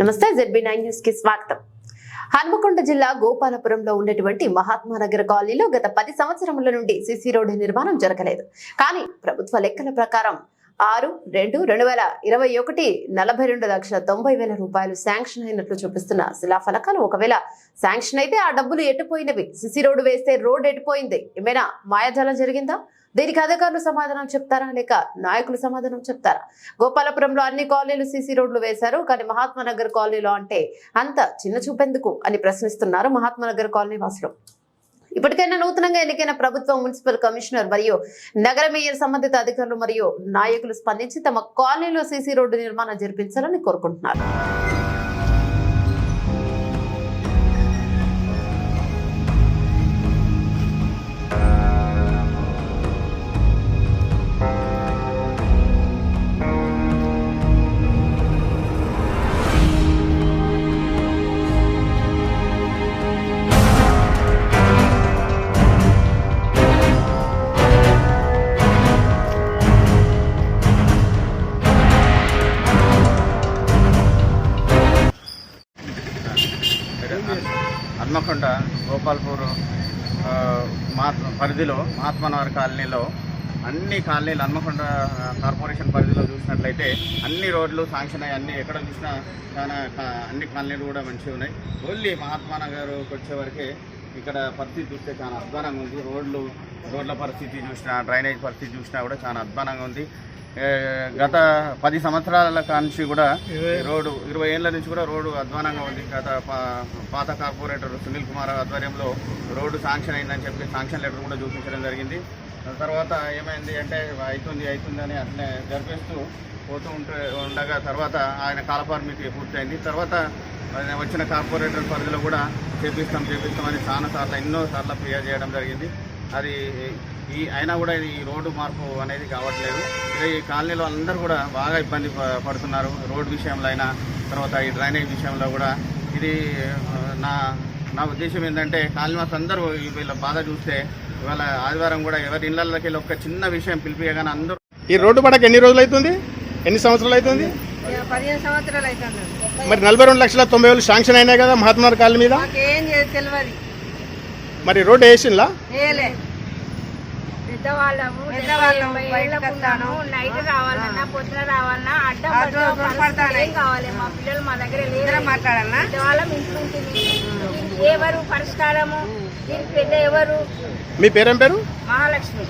నమస్తే ZB nine న్యూస్కి స్వాగతం. హన్మకొండ జిల్లా గోపాలపురంలో ఉన్నటువంటి మహాత్మానగర్ కాలనీలో గత పది సంవత్సరముల నుండి సిసి రోడ్డు నిర్మాణం జరగలేదు. కానీ ప్రభుత్వ లెక్కల ప్రకారం ఆరు రెండు రెండు వేల ఇరవై ఒకటి నలభై రెండు లక్షల తొంభై వేల రూపాయలు శాంక్షన్ అయినట్లు చూపిస్తున్న శిలాఫలకాలు ఒకవేళ శాంక్షన్ అయితే ఆ డబ్బులు ఎట్టుపోయినవి సిసి రోడ్డు వేస్తే రోడ్డు ఎట్టుపోయింది ఏమైనా మాయాజాలం జరిగిందా? దీనికి అధికారులు సమాధానం చెప్తారా? లేక నాయకులు సమాధానం చెప్తారా? గోపాలపురంలో అన్ని కాలనీలు సీసీ రోడ్లు వేశారు. కానీ మహాత్మానగర్ కాలనీలో అంటే అంత చిన్న చూపెందుకు అని ప్రశ్నిస్తున్నారు మహాత్మానగర్ కాలనీ వాసులు. ఇప్పటికైనా నూతనంగా ఎన్నికైన ప్రభుత్వం మున్సిపల్ కమిషనర్ మరియు నగర మేయర్ సంబంధిత అధికారులు మరియు నాయకులు స్పందించి తమ కాలనీలో సీసీ రోడ్డు నిర్మాణం జరిపించాలని కోరుకుంటున్నారు. హన్మకొండ గోపాల్పూర్ పరిధిలో మహాత్మానగర్ కాలనీలో అన్ని కాలనీలు హన్మకొండ కార్పొరేషన్ పరిధిలో చూసినట్లయితే అన్ని రోడ్లు శాంక్షన్ అయ్యి అన్ని ఎక్కడ చూసినా చాలా అన్ని కాలనీలు కూడా మంచిగా ఉన్నాయి. ఓన్లీ మహాత్మానగర్కి వచ్చేవరకే ఇక్కడ పరిస్థితి చూస్తే చాలా అధ్వానంగా ఉంది. రోడ్లు రోడ్ల పరిస్థితి చూసినా డ్రైనేజ్ పరిస్థితి చూసినా కూడా చాలా అధ్వానంగా ఉంది. గత పది సంవత్సరాల కాంచి కూడా రోడ్డు ఇరవై ఏళ్ళ నుంచి కూడా రోడ్డు అధ్వానంగా ఉంది. గత పాత కార్పొరేటర్ సునీల్ కుమార్ ఆధ్వర్యంలో రోడ్డు శాంక్షన్ అయిందని చెప్పి శాంక్షన్ లెటర్ కూడా చూపించడం జరిగింది. తర్వాత ఏమైంది అంటే అవుతుంది అవుతుంది అని అట్లనే జరిపిస్తూ పోతూ ఉంటే ఉండగా తర్వాత ఆయన కాలపరిమితి పూర్తయింది. తర్వాత ఆయన వచ్చిన కార్పొరేటర్ పరిధిలో కూడా చేపిస్తాం చేపిస్తామని చాలా సార్లు ఎన్నో సార్లు ఫిర్యాదు చేయడం జరిగింది. అది ఈ అయినా కూడా ఇది ఈ రోడ్డు మార్పు అనేది కావట్లేదు. ఈ కాలనీలో అందరూ కూడా బాగా ఇబ్బంది పడుతున్నారు. రోడ్డు విషయంలో అయినా తర్వాత ఈ డ్రైనేజ్ విషయంలో కూడా. ఇది నా నా ఉద్దేశం ఏంటంటే కాలనీవాసులు అందరూ వీళ్ళ బాధ చూస్తే ఇవాళ ఆదివారం కూడా ఎవరి ఇళ్ళకి వెళ్ళి ఒక చిన్న విషయం పిలిపియగానే అందరూ ఈ రోడ్డు పడక ఎన్ని రోజులు అవుతుంది ఎన్ని సంవత్సరాలు అవుతుంది మరి నలభై రెండు లక్షల తొంభై వేలు శాంక్షన్ అయినాయి కదా మహాత్మా కాలనీ మీద? మరి రోడ్డు వేయలే. పెద్దవాళ్ళము పెద్దవాళ్ళము, నైట్ రావాలన్నా పొద్దున రావాలన్నా అడ్డం కావాలి? మా పిల్లలు మా దగ్గర లేరు. ఇద్దరం మాట్లాడాలనా పెద్దవాళ్ళం ఇంట్లో ఉంటుంది ఎవరు పరిష్కారము? దీనికి పెద్ద ఎవరు? మీ పేరేం పేరు? మహాలక్ష్మి.